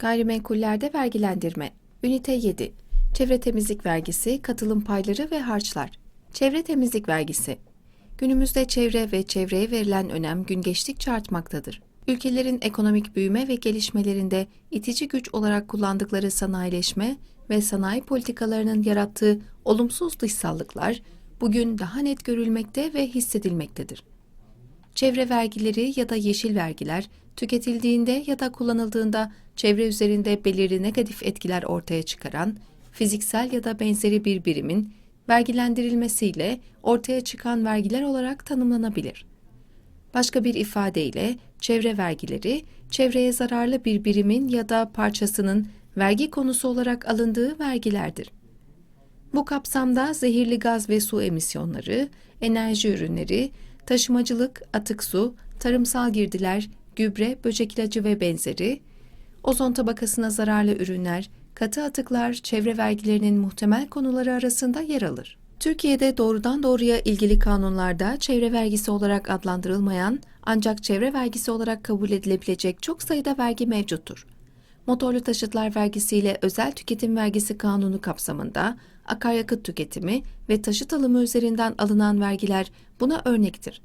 Gayrimenkullerde vergilendirme. Ünite 7. Çevre temizlik vergisi, katılım payları ve harçlar. Çevre temizlik vergisi. Günümüzde çevre ve çevreye verilen önem gün geçtikçe artmaktadır. Ülkelerin ekonomik büyüme ve gelişmelerinde itici güç olarak kullandıkları sanayileşme ve sanayi politikalarının yarattığı olumsuz dışsallıklar bugün daha net görülmekte ve hissedilmektedir. Çevre vergileri ya da yeşil vergiler tüketildiğinde ya da kullanıldığında çevre üzerinde belirli negatif etkiler ortaya çıkaran fiziksel ya da benzeri bir birimin vergilendirilmesiyle ortaya çıkan vergiler olarak tanımlanabilir. Başka bir ifadeyle çevre vergileri çevreye zararlı bir birimin ya da parçasının vergi konusu olarak alındığı vergilerdir. Bu kapsamda zehirli gaz ve su emisyonları, enerji ürünleri, taşımacılık, atık su, tarımsal girdiler, gübre, böcek ilacı ve benzeri, ozon tabakasına zararlı ürünler, katı atıklar çevre vergilerinin muhtemel konuları arasında yer alır. Türkiye'de doğrudan doğruya ilgili kanunlarda çevre vergisi olarak adlandırılmayan ancak çevre vergisi olarak kabul edilebilecek çok sayıda vergi mevcuttur. Motorlu taşıtlar vergisi ile özel tüketim vergisi kanunu kapsamında akaryakıt tüketimi ve taşıt alımı üzerinden alınan vergiler buna örnektir.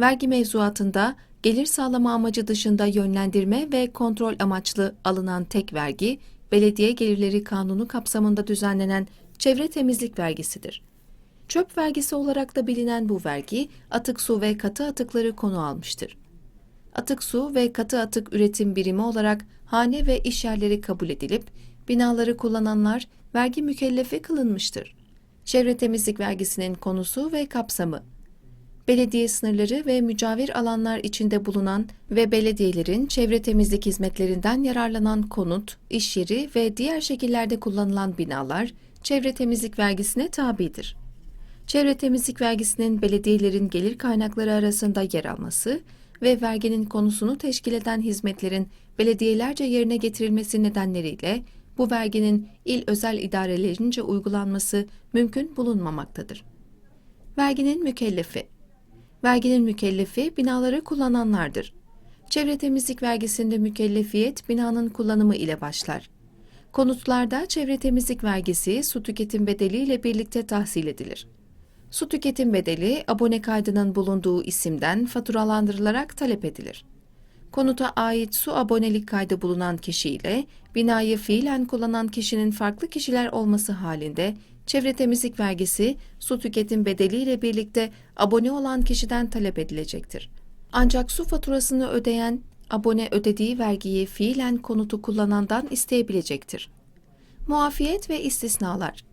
Vergi mevzuatında gelir sağlama amacı dışında yönlendirme ve kontrol amaçlı alınan tek vergi, belediye gelirleri kanunu kapsamında düzenlenen çevre temizlik vergisidir. Çöp vergisi olarak da bilinen bu vergi, atık su ve katı atıkları konu almıştır. Atık su ve katı atık üretim birimi olarak hane ve iş yerleri kabul edilip, binaları kullananlar vergi mükellefi kılınmıştır. Çevre temizlik vergisinin konusu ve kapsamı belediye sınırları ve mücavir alanlar içinde bulunan ve belediyelerin çevre temizlik hizmetlerinden yararlanan konut, iş yeri ve diğer şekillerde kullanılan binalar çevre temizlik vergisine tabidir. Çevre temizlik vergisinin belediyelerin gelir kaynakları arasında yer alması ve verginin konusunu teşkil eden hizmetlerin belediyelerce yerine getirilmesi nedenleriyle bu verginin il özel idarelerince uygulanması mümkün bulunmamaktadır. Verginin mükellefi Verginin mükellefi binaları kullananlardır. Çevre temizlik vergisinde mükellefiyet binanın kullanımı ile başlar. Konutlarda çevre temizlik vergisi su tüketim bedeli ile birlikte tahsil edilir. Su tüketim bedeli abone kaydının bulunduğu isimden faturalandırılarak talep edilir. Konuta ait su abonelik kaydı bulunan kişi ile binayı fiilen kullanan kişinin farklı kişiler olması halinde çevre temizlik vergisi su tüketim bedeliyle birlikte abone olan kişiden talep edilecektir. Ancak su faturasını ödeyen abone ödediği vergiyi fiilen konutu kullanandan isteyebilecektir. Muafiyet ve istisnalar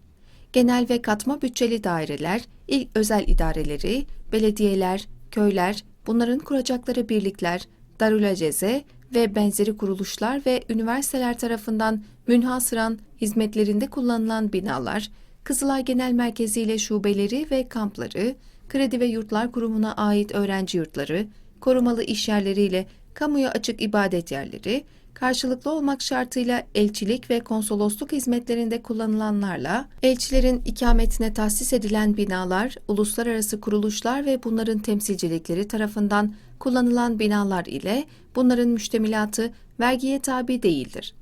Genel ve katma bütçeli daireler, il özel idareleri, belediyeler, köyler, bunların kuracakları birlikler, darülaceze ve benzeri kuruluşlar ve üniversiteler tarafından münhasıran hizmetlerinde kullanılan binalar, Kızılay Genel Merkezi ile şubeleri ve kampları, Kredi ve Yurtlar Kurumu'na ait öğrenci yurtları, korumalı iş yerleriyle kamuya açık ibadet yerleri, karşılıklı olmak şartıyla elçilik ve konsolosluk hizmetlerinde kullanılanlarla, elçilerin ikametine tahsis edilen binalar, uluslararası kuruluşlar ve bunların temsilcilikleri tarafından kullanılan binalar ile bunların müştemilatı vergiye tabi değildir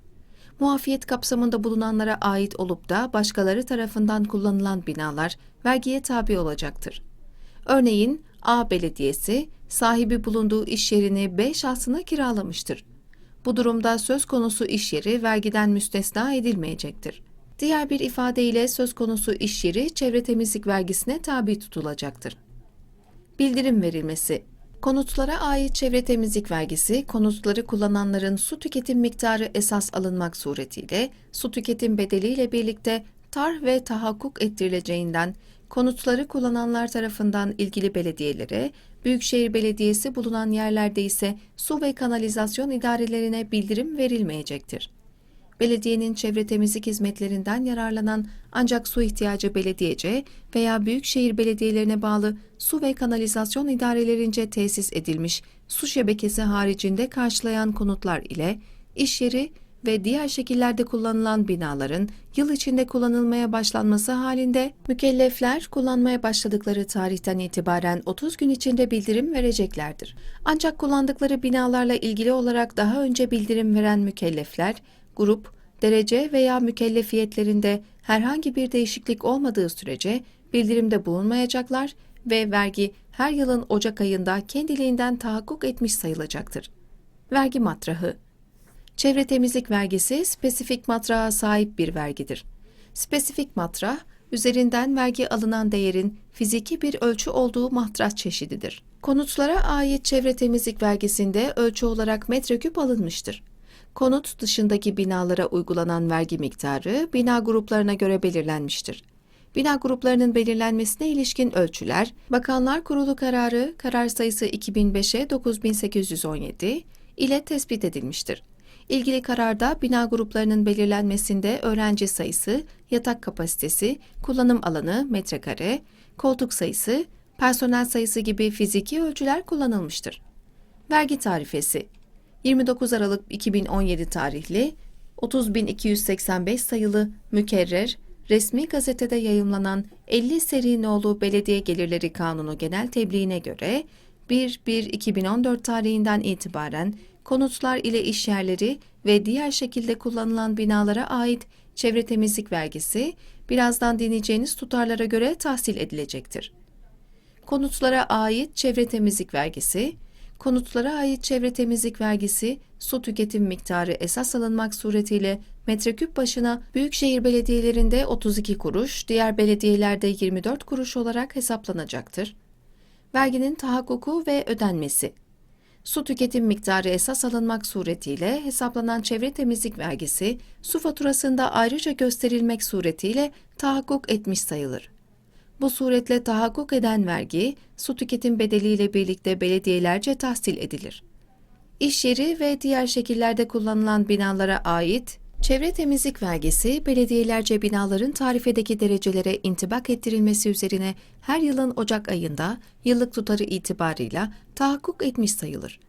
muafiyet kapsamında bulunanlara ait olup da başkaları tarafından kullanılan binalar vergiye tabi olacaktır. Örneğin A belediyesi sahibi bulunduğu iş yerini B şahsına kiralamıştır. Bu durumda söz konusu iş yeri vergiden müstesna edilmeyecektir. Diğer bir ifadeyle söz konusu iş yeri çevre temizlik vergisine tabi tutulacaktır. Bildirim verilmesi Konutlara ait çevre temizlik vergisi, konutları kullananların su tüketim miktarı esas alınmak suretiyle su tüketim bedeliyle birlikte tar ve tahakkuk ettirileceğinden konutları kullananlar tarafından ilgili belediyelere, Büyükşehir Belediyesi bulunan yerlerde ise su ve kanalizasyon idarelerine bildirim verilmeyecektir belediyenin çevre temizlik hizmetlerinden yararlanan ancak su ihtiyacı belediyece veya büyükşehir belediyelerine bağlı su ve kanalizasyon idarelerince tesis edilmiş su şebekesi haricinde karşılayan konutlar ile iş yeri ve diğer şekillerde kullanılan binaların yıl içinde kullanılmaya başlanması halinde mükellefler kullanmaya başladıkları tarihten itibaren 30 gün içinde bildirim vereceklerdir. Ancak kullandıkları binalarla ilgili olarak daha önce bildirim veren mükellefler grup, derece veya mükellefiyetlerinde herhangi bir değişiklik olmadığı sürece bildirimde bulunmayacaklar ve vergi her yılın Ocak ayında kendiliğinden tahakkuk etmiş sayılacaktır. Vergi matrahı Çevre temizlik vergisi spesifik matrağa sahip bir vergidir. Spesifik matrah, üzerinden vergi alınan değerin fiziki bir ölçü olduğu matrah çeşididir. Konutlara ait çevre temizlik vergisinde ölçü olarak metreküp alınmıştır. Konut dışındaki binalara uygulanan vergi miktarı bina gruplarına göre belirlenmiştir. Bina gruplarının belirlenmesine ilişkin ölçüler, Bakanlar Kurulu kararı karar sayısı 2005'e 9817 ile tespit edilmiştir. İlgili kararda bina gruplarının belirlenmesinde öğrenci sayısı, yatak kapasitesi, kullanım alanı, metrekare, koltuk sayısı, personel sayısı gibi fiziki ölçüler kullanılmıştır. Vergi tarifesi 29 Aralık 2017 tarihli 30.285 sayılı mükerrer resmi gazetede yayımlanan 50 seri nolu Belediye Gelirleri Kanunu genel tebliğine göre 1-1-2014 tarihinden itibaren konutlar ile işyerleri ve diğer şekilde kullanılan binalara ait çevre temizlik vergisi birazdan dinleyeceğiniz tutarlara göre tahsil edilecektir. Konutlara ait çevre temizlik vergisi, konutlara ait çevre temizlik vergisi, su tüketim miktarı esas alınmak suretiyle metreküp başına büyükşehir belediyelerinde 32 kuruş, diğer belediyelerde 24 kuruş olarak hesaplanacaktır. Verginin tahakkuku ve ödenmesi Su tüketim miktarı esas alınmak suretiyle hesaplanan çevre temizlik vergisi, su faturasında ayrıca gösterilmek suretiyle tahakkuk etmiş sayılır. Bu suretle tahakkuk eden vergi, su tüketim bedeliyle birlikte belediyelerce tahsil edilir. İş yeri ve diğer şekillerde kullanılan binalara ait çevre temizlik vergisi, belediyelerce binaların tarifedeki derecelere intibak ettirilmesi üzerine her yılın Ocak ayında yıllık tutarı itibarıyla tahakkuk etmiş sayılır.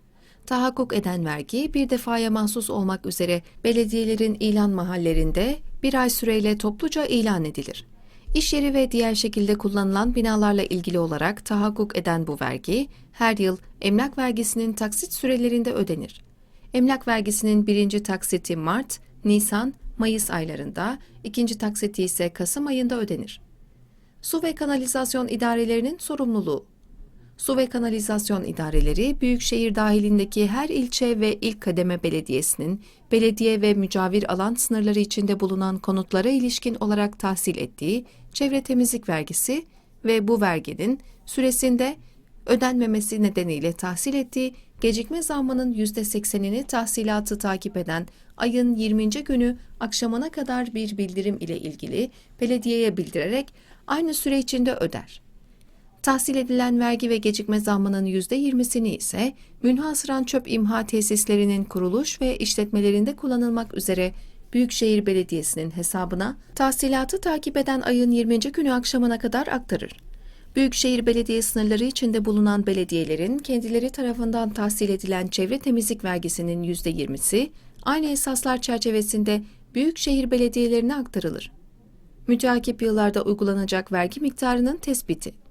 Tahakkuk eden vergi bir defaya mahsus olmak üzere belediyelerin ilan mahallerinde bir ay süreyle topluca ilan edilir. İş yeri ve diğer şekilde kullanılan binalarla ilgili olarak tahakkuk eden bu vergi, her yıl emlak vergisinin taksit sürelerinde ödenir. Emlak vergisinin birinci taksiti Mart, Nisan, Mayıs aylarında, ikinci taksiti ise Kasım ayında ödenir. Su ve kanalizasyon idarelerinin sorumluluğu Su ve kanalizasyon idareleri, büyükşehir dahilindeki her ilçe ve ilk kademe belediyesinin, belediye ve mücavir alan sınırları içinde bulunan konutlara ilişkin olarak tahsil ettiği çevre temizlik vergisi ve bu verginin süresinde ödenmemesi nedeniyle tahsil ettiği gecikme zammının %80'ini tahsilatı takip eden ayın 20. günü akşamına kadar bir bildirim ile ilgili belediyeye bildirerek aynı süre içinde öder. Tahsil edilen vergi ve gecikme zammının %20'sini ise münhasıran çöp imha tesislerinin kuruluş ve işletmelerinde kullanılmak üzere Büyükşehir Belediyesi'nin hesabına tahsilatı takip eden ayın 20. günü akşamına kadar aktarır. Büyükşehir Belediye sınırları içinde bulunan belediyelerin kendileri tarafından tahsil edilen çevre temizlik vergisinin %20'si aynı esaslar çerçevesinde büyükşehir belediyelerine aktarılır. Müteakip yıllarda uygulanacak vergi miktarının tespiti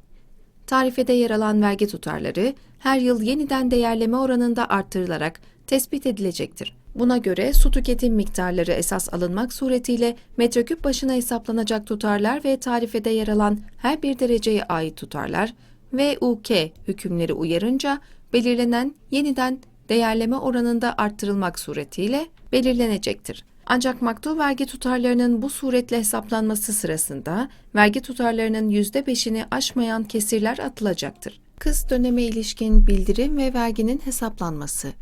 Tarifede yer alan vergi tutarları her yıl yeniden değerleme oranında arttırılarak tespit edilecektir. Buna göre su tüketim miktarları esas alınmak suretiyle metreküp başına hesaplanacak tutarlar ve tarifede yer alan her bir dereceye ait tutarlar ve UK hükümleri uyarınca belirlenen yeniden değerleme oranında arttırılmak suretiyle belirlenecektir. Ancak maktul vergi tutarlarının bu suretle hesaplanması sırasında vergi tutarlarının %5'ini aşmayan kesirler atılacaktır. Kız döneme ilişkin bildirim ve verginin hesaplanması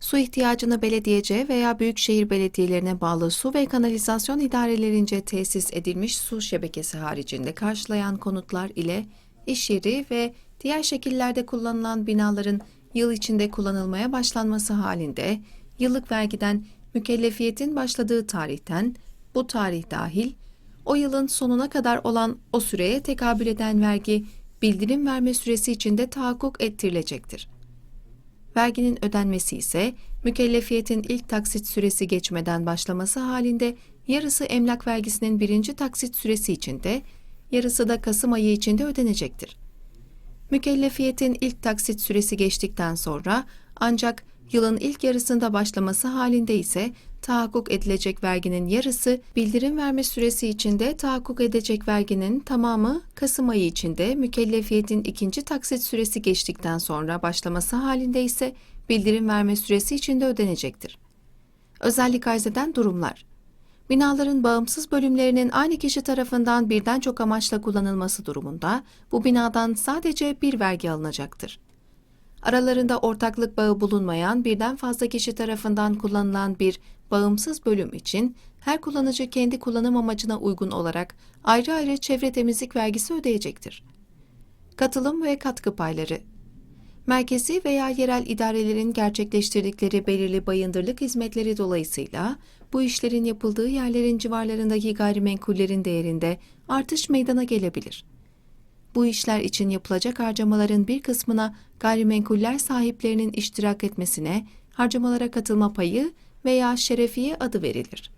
su ihtiyacını belediyece veya büyükşehir belediyelerine bağlı su ve kanalizasyon idarelerince tesis edilmiş su şebekesi haricinde karşılayan konutlar ile iş yeri ve diğer şekillerde kullanılan binaların yıl içinde kullanılmaya başlanması halinde yıllık vergiden mükellefiyetin başladığı tarihten bu tarih dahil o yılın sonuna kadar olan o süreye tekabül eden vergi bildirim verme süresi içinde tahakkuk ettirilecektir. Verginin ödenmesi ise mükellefiyetin ilk taksit süresi geçmeden başlaması halinde yarısı emlak vergisinin birinci taksit süresi içinde, yarısı da Kasım ayı içinde ödenecektir. Mükellefiyetin ilk taksit süresi geçtikten sonra ancak yılın ilk yarısında başlaması halinde ise tahakkuk edilecek verginin yarısı, bildirim verme süresi içinde tahakkuk edecek verginin tamamı Kasım ayı içinde mükellefiyetin ikinci taksit süresi geçtikten sonra başlaması halinde ise bildirim verme süresi içinde ödenecektir. Özellik arz eden durumlar Binaların bağımsız bölümlerinin aynı kişi tarafından birden çok amaçla kullanılması durumunda bu binadan sadece bir vergi alınacaktır. Aralarında ortaklık bağı bulunmayan birden fazla kişi tarafından kullanılan bir bağımsız bölüm için her kullanıcı kendi kullanım amacına uygun olarak ayrı ayrı çevre temizlik vergisi ödeyecektir. Katılım ve katkı payları Merkezi veya yerel idarelerin gerçekleştirdikleri belirli bayındırlık hizmetleri dolayısıyla bu işlerin yapıldığı yerlerin civarlarındaki gayrimenkullerin değerinde artış meydana gelebilir. Bu işler için yapılacak harcamaların bir kısmına gayrimenkuller sahiplerinin iştirak etmesine harcamalara katılma payı veya şerefiye adı verilir.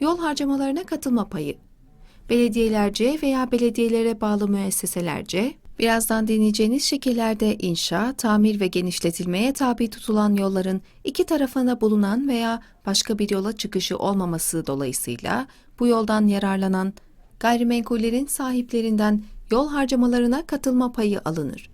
Yol harcamalarına katılma payı belediyelerce veya belediyelere bağlı müesseselerce, birazdan deneyeceğiniz şekillerde inşa, tamir ve genişletilmeye tabi tutulan yolların iki tarafında bulunan veya başka bir yola çıkışı olmaması dolayısıyla bu yoldan yararlanan gayrimenkullerin sahiplerinden yol harcamalarına katılma payı alınır.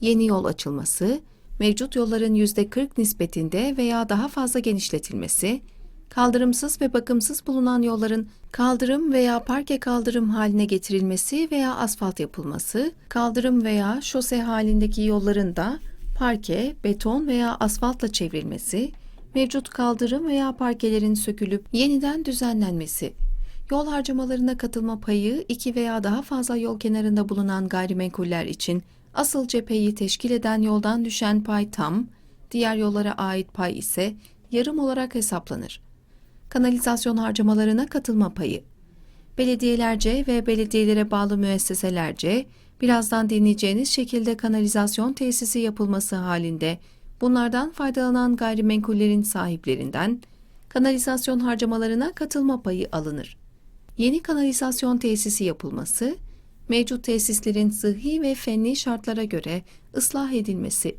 Yeni yol açılması, mevcut yolların %40 nispetinde veya daha fazla genişletilmesi, kaldırımsız ve bakımsız bulunan yolların kaldırım veya parke kaldırım haline getirilmesi veya asfalt yapılması, kaldırım veya şose halindeki yolların da parke, beton veya asfaltla çevrilmesi, mevcut kaldırım veya parkelerin sökülüp yeniden düzenlenmesi, yol harcamalarına katılma payı iki veya daha fazla yol kenarında bulunan gayrimenkuller için asıl cepheyi teşkil eden yoldan düşen pay tam, diğer yollara ait pay ise yarım olarak hesaplanır kanalizasyon harcamalarına katılma payı. Belediyelerce ve belediyelere bağlı müesseselerce birazdan dinleyeceğiniz şekilde kanalizasyon tesisi yapılması halinde bunlardan faydalanan gayrimenkullerin sahiplerinden kanalizasyon harcamalarına katılma payı alınır. Yeni kanalizasyon tesisi yapılması, mevcut tesislerin sıhhi ve fenli şartlara göre ıslah edilmesi,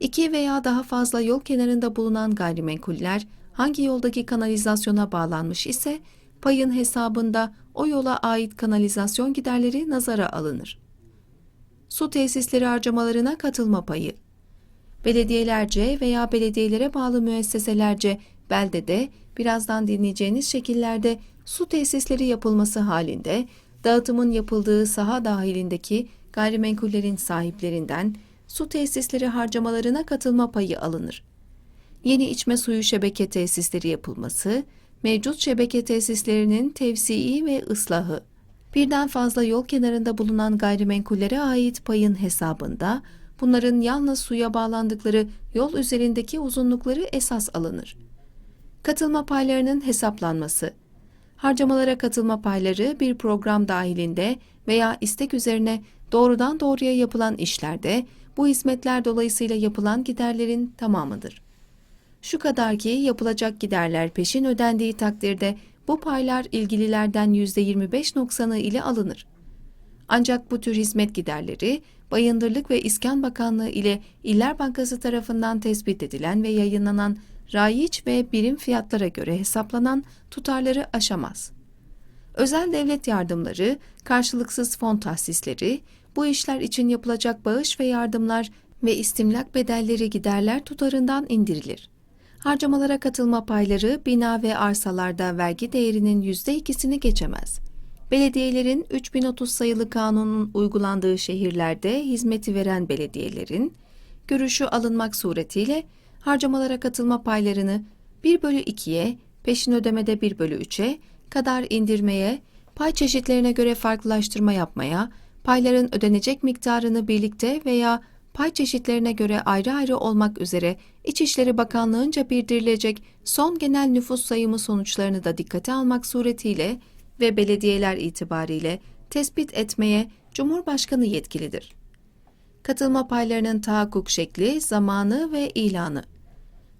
iki veya daha fazla yol kenarında bulunan gayrimenkuller hangi yoldaki kanalizasyona bağlanmış ise payın hesabında o yola ait kanalizasyon giderleri nazara alınır. Su tesisleri harcamalarına katılma payı Belediyelerce veya belediyelere bağlı müesseselerce beldede birazdan dinleyeceğiniz şekillerde su tesisleri yapılması halinde dağıtımın yapıldığı saha dahilindeki gayrimenkullerin sahiplerinden su tesisleri harcamalarına katılma payı alınır. Yeni içme suyu şebeke tesisleri yapılması, mevcut şebeke tesislerinin tevsii ve ıslahı, birden fazla yol kenarında bulunan gayrimenkullere ait payın hesabında, bunların yalnız suya bağlandıkları yol üzerindeki uzunlukları esas alınır. Katılma paylarının hesaplanması Harcamalara katılma payları bir program dahilinde veya istek üzerine doğrudan doğruya yapılan işlerde bu hizmetler dolayısıyla yapılan giderlerin tamamıdır. Şu kadar ki yapılacak giderler peşin ödendiği takdirde bu paylar ilgililerden %25 noksanı ile alınır. Ancak bu tür hizmet giderleri Bayındırlık ve İskan Bakanlığı ile İller Bankası tarafından tespit edilen ve yayınlanan rayiç ve birim fiyatlara göre hesaplanan tutarları aşamaz. Özel devlet yardımları, karşılıksız fon tahsisleri, bu işler için yapılacak bağış ve yardımlar ve istimlak bedelleri giderler tutarından indirilir. Harcamalara katılma payları bina ve arsalarda vergi değerinin %2'sini geçemez. Belediyelerin 3030 sayılı kanunun uygulandığı şehirlerde hizmeti veren belediyelerin, görüşü alınmak suretiyle harcamalara katılma paylarını 1 bölü 2'ye, peşin ödemede 1 bölü 3'e kadar indirmeye, pay çeşitlerine göre farklılaştırma yapmaya, payların ödenecek miktarını birlikte veya pay çeşitlerine göre ayrı ayrı olmak üzere İçişleri Bakanlığı'nca bildirilecek son genel nüfus sayımı sonuçlarını da dikkate almak suretiyle ve belediyeler itibariyle tespit etmeye Cumhurbaşkanı yetkilidir. Katılma paylarının tahakkuk şekli, zamanı ve ilanı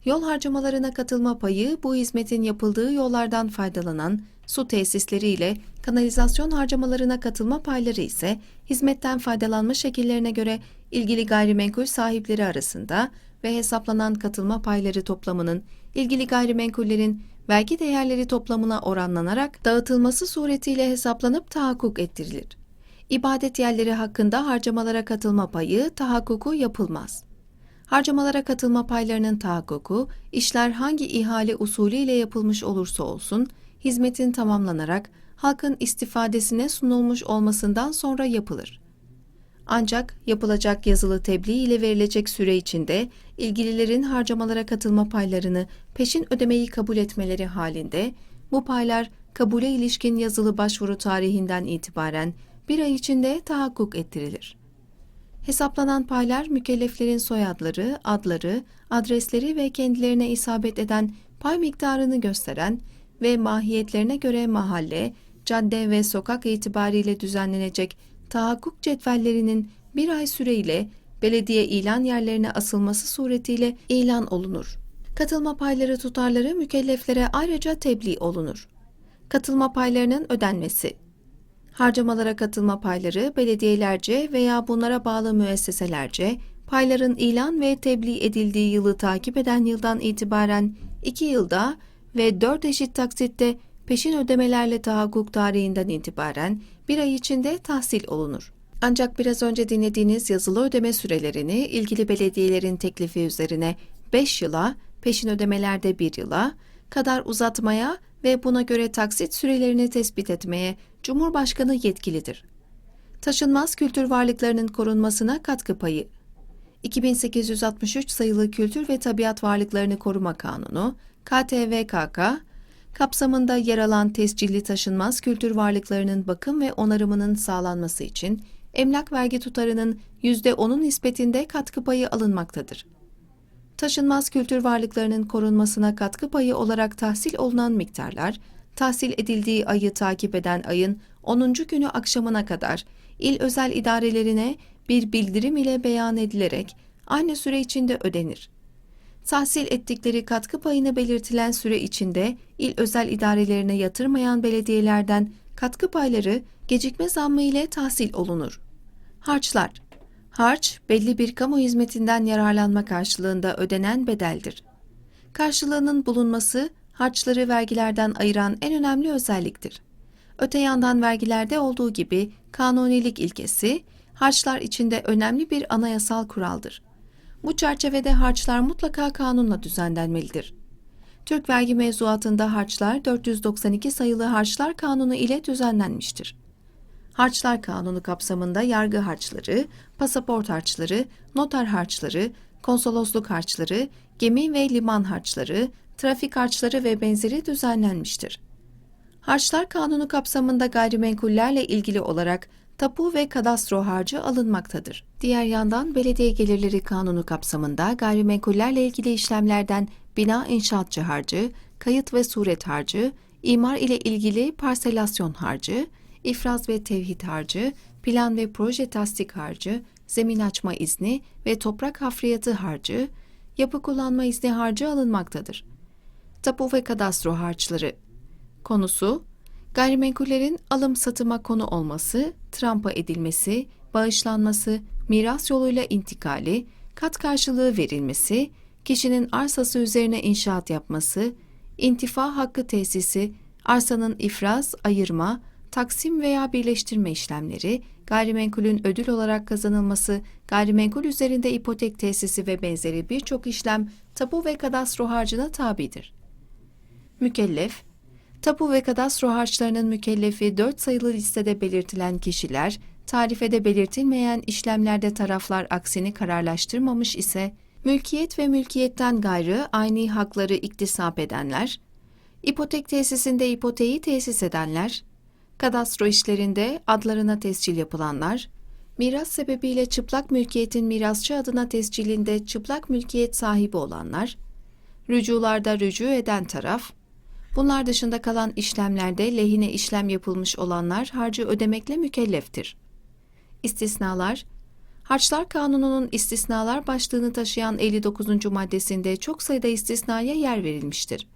Yol harcamalarına katılma payı bu hizmetin yapıldığı yollardan faydalanan su tesisleri ile kanalizasyon harcamalarına katılma payları ise hizmetten faydalanma şekillerine göre ilgili gayrimenkul sahipleri arasında ve hesaplanan katılma payları toplamının ilgili gayrimenkullerin vergi değerleri toplamına oranlanarak dağıtılması suretiyle hesaplanıp tahakkuk ettirilir. İbadet yerleri hakkında harcamalara katılma payı tahakkuku yapılmaz. Harcamalara katılma paylarının tahakkuku, işler hangi ihale usulü ile yapılmış olursa olsun, hizmetin tamamlanarak halkın istifadesine sunulmuş olmasından sonra yapılır. Ancak yapılacak yazılı tebliğ ile verilecek süre içinde ilgililerin harcamalara katılma paylarını peşin ödemeyi kabul etmeleri halinde bu paylar kabule ilişkin yazılı başvuru tarihinden itibaren bir ay içinde tahakkuk ettirilir. Hesaplanan paylar mükelleflerin soyadları, adları, adresleri ve kendilerine isabet eden pay miktarını gösteren ve mahiyetlerine göre mahalle, cadde ve sokak itibariyle düzenlenecek tahakkuk cetvellerinin bir ay süreyle belediye ilan yerlerine asılması suretiyle ilan olunur. Katılma payları tutarları mükelleflere ayrıca tebliğ olunur. Katılma paylarının ödenmesi Harcamalara katılma payları belediyelerce veya bunlara bağlı müesseselerce payların ilan ve tebliğ edildiği yılı takip eden yıldan itibaren 2 yılda ve 4 eşit taksitte peşin ödemelerle tahakkuk tarihinden itibaren bir ay içinde tahsil olunur. Ancak biraz önce dinlediğiniz yazılı ödeme sürelerini ilgili belediyelerin teklifi üzerine 5 yıla, peşin ödemelerde 1 yıla kadar uzatmaya ve buna göre taksit sürelerini tespit etmeye Cumhurbaşkanı yetkilidir. Taşınmaz kültür varlıklarının korunmasına katkı payı 2863 sayılı Kültür ve Tabiat Varlıklarını Koruma Kanunu, KTVKK, kapsamında yer alan tescilli taşınmaz kültür varlıklarının bakım ve onarımının sağlanması için emlak vergi tutarının %10'un nispetinde katkı payı alınmaktadır. Taşınmaz kültür varlıklarının korunmasına katkı payı olarak tahsil olunan miktarlar, tahsil edildiği ayı takip eden ayın 10. günü akşamına kadar il özel idarelerine bir bildirim ile beyan edilerek aynı süre içinde ödenir. Tahsil ettikleri katkı payını belirtilen süre içinde il özel idarelerine yatırmayan belediyelerden katkı payları gecikme zammı ile tahsil olunur. Harçlar Harç, belli bir kamu hizmetinden yararlanma karşılığında ödenen bedeldir. Karşılığının bulunması, harçları vergilerden ayıran en önemli özelliktir. Öte yandan vergilerde olduğu gibi kanunilik ilkesi, harçlar içinde önemli bir anayasal kuraldır. Bu çerçevede harçlar mutlaka kanunla düzenlenmelidir. Türk vergi mevzuatında harçlar 492 sayılı Harçlar Kanunu ile düzenlenmiştir. Harçlar Kanunu kapsamında yargı harçları, pasaport harçları, noter harçları, konsolosluk harçları, gemi ve liman harçları, trafik harçları ve benzeri düzenlenmiştir. Harçlar Kanunu kapsamında gayrimenkullerle ilgili olarak tapu ve kadastro harcı alınmaktadır. Diğer yandan Belediye Gelirleri Kanunu kapsamında gayrimenkullerle ilgili işlemlerden bina inşaatçı harcı, kayıt ve suret harcı, imar ile ilgili parselasyon harcı, ifraz ve tevhid harcı, plan ve proje tasdik harcı, zemin açma izni ve toprak hafriyatı harcı, yapı kullanma izni harcı alınmaktadır. Tapu ve kadastro harçları konusu Gayrimenkullerin alım satıma konu olması, trampa edilmesi, bağışlanması, miras yoluyla intikali, kat karşılığı verilmesi, kişinin arsası üzerine inşaat yapması, intifa hakkı tesisi, arsanın ifraz, ayırma, taksim veya birleştirme işlemleri, gayrimenkulün ödül olarak kazanılması, gayrimenkul üzerinde ipotek tesisi ve benzeri birçok işlem tapu ve kadastro harcına tabidir. Mükellef, tapu ve kadastro harçlarının mükellefi 4 sayılı listede belirtilen kişiler, tarifede belirtilmeyen işlemlerde taraflar aksini kararlaştırmamış ise, mülkiyet ve mülkiyetten gayrı aynı hakları iktisap edenler, ipotek tesisinde ipoteği tesis edenler, kadastro işlerinde adlarına tescil yapılanlar, miras sebebiyle çıplak mülkiyetin mirasçı adına tescilinde çıplak mülkiyet sahibi olanlar, rücularda rücu eden taraf, bunlar dışında kalan işlemlerde lehine işlem yapılmış olanlar harcı ödemekle mükelleftir. İstisnalar, Harçlar Kanunu'nun istisnalar başlığını taşıyan 59. maddesinde çok sayıda istisnaya yer verilmiştir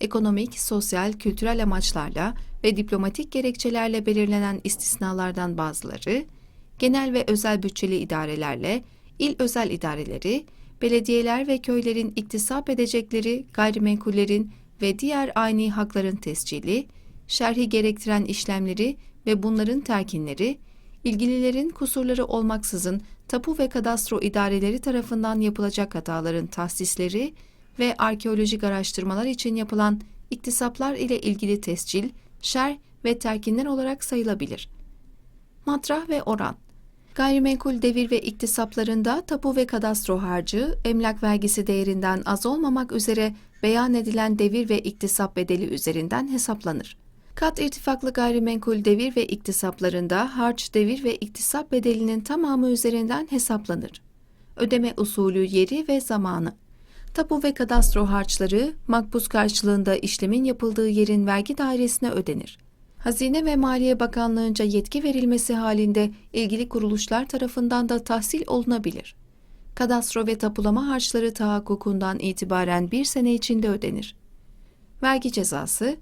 ekonomik, sosyal, kültürel amaçlarla ve diplomatik gerekçelerle belirlenen istisnalardan bazıları, genel ve özel bütçeli idarelerle, il özel idareleri, belediyeler ve köylerin iktisap edecekleri gayrimenkullerin ve diğer aynı hakların tescili, şerhi gerektiren işlemleri ve bunların terkinleri, ilgililerin kusurları olmaksızın tapu ve kadastro idareleri tarafından yapılacak hataların tahsisleri ve arkeolojik araştırmalar için yapılan iktisaplar ile ilgili tescil, şerh ve terkinler olarak sayılabilir. Matrah ve oran Gayrimenkul devir ve iktisaplarında tapu ve kadastro harcı, emlak vergisi değerinden az olmamak üzere beyan edilen devir ve iktisap bedeli üzerinden hesaplanır. Kat irtifaklı gayrimenkul devir ve iktisaplarında harç devir ve iktisap bedelinin tamamı üzerinden hesaplanır. Ödeme usulü yeri ve zamanı. Tapu ve kadastro harçları makbuz karşılığında işlemin yapıldığı yerin vergi dairesine ödenir. Hazine ve Maliye Bakanlığı'nca yetki verilmesi halinde ilgili kuruluşlar tarafından da tahsil olunabilir. Kadastro ve tapulama harçları tahakkukundan itibaren bir sene içinde ödenir. Vergi cezası,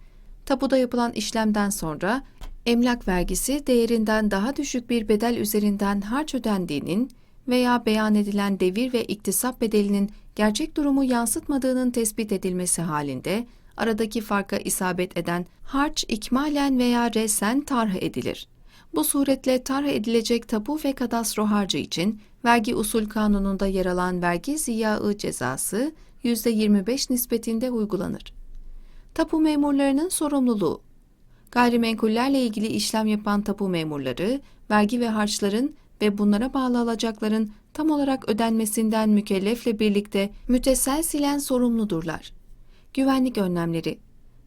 tapuda yapılan işlemden sonra emlak vergisi değerinden daha düşük bir bedel üzerinden harç ödendiğinin veya beyan edilen devir ve iktisap bedelinin gerçek durumu yansıtmadığının tespit edilmesi halinde aradaki farka isabet eden harç ikmalen veya resen tarh edilir. Bu suretle tarh edilecek tapu ve kadastro harcı için vergi usul kanununda yer alan vergi ziyaı cezası %25 nispetinde uygulanır. Tapu memurlarının sorumluluğu Gayrimenkullerle ilgili işlem yapan tapu memurları, vergi ve harçların ve bunlara bağlı alacakların tam olarak ödenmesinden mükellefle birlikte müteselsilen sorumludurlar. Güvenlik önlemleri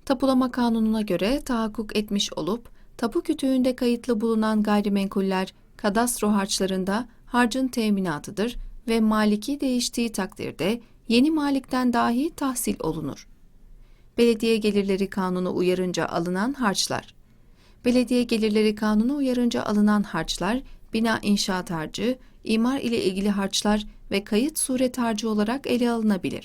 Tapulama kanununa göre tahakkuk etmiş olup, tapu kütüğünde kayıtlı bulunan gayrimenkuller kadastro harçlarında harcın teminatıdır ve maliki değiştiği takdirde yeni malikten dahi tahsil olunur. Belediye gelirleri kanunu uyarınca alınan harçlar. Belediye gelirleri kanunu uyarınca alınan harçlar, bina inşaat harcı, imar ile ilgili harçlar ve kayıt suret harcı olarak ele alınabilir.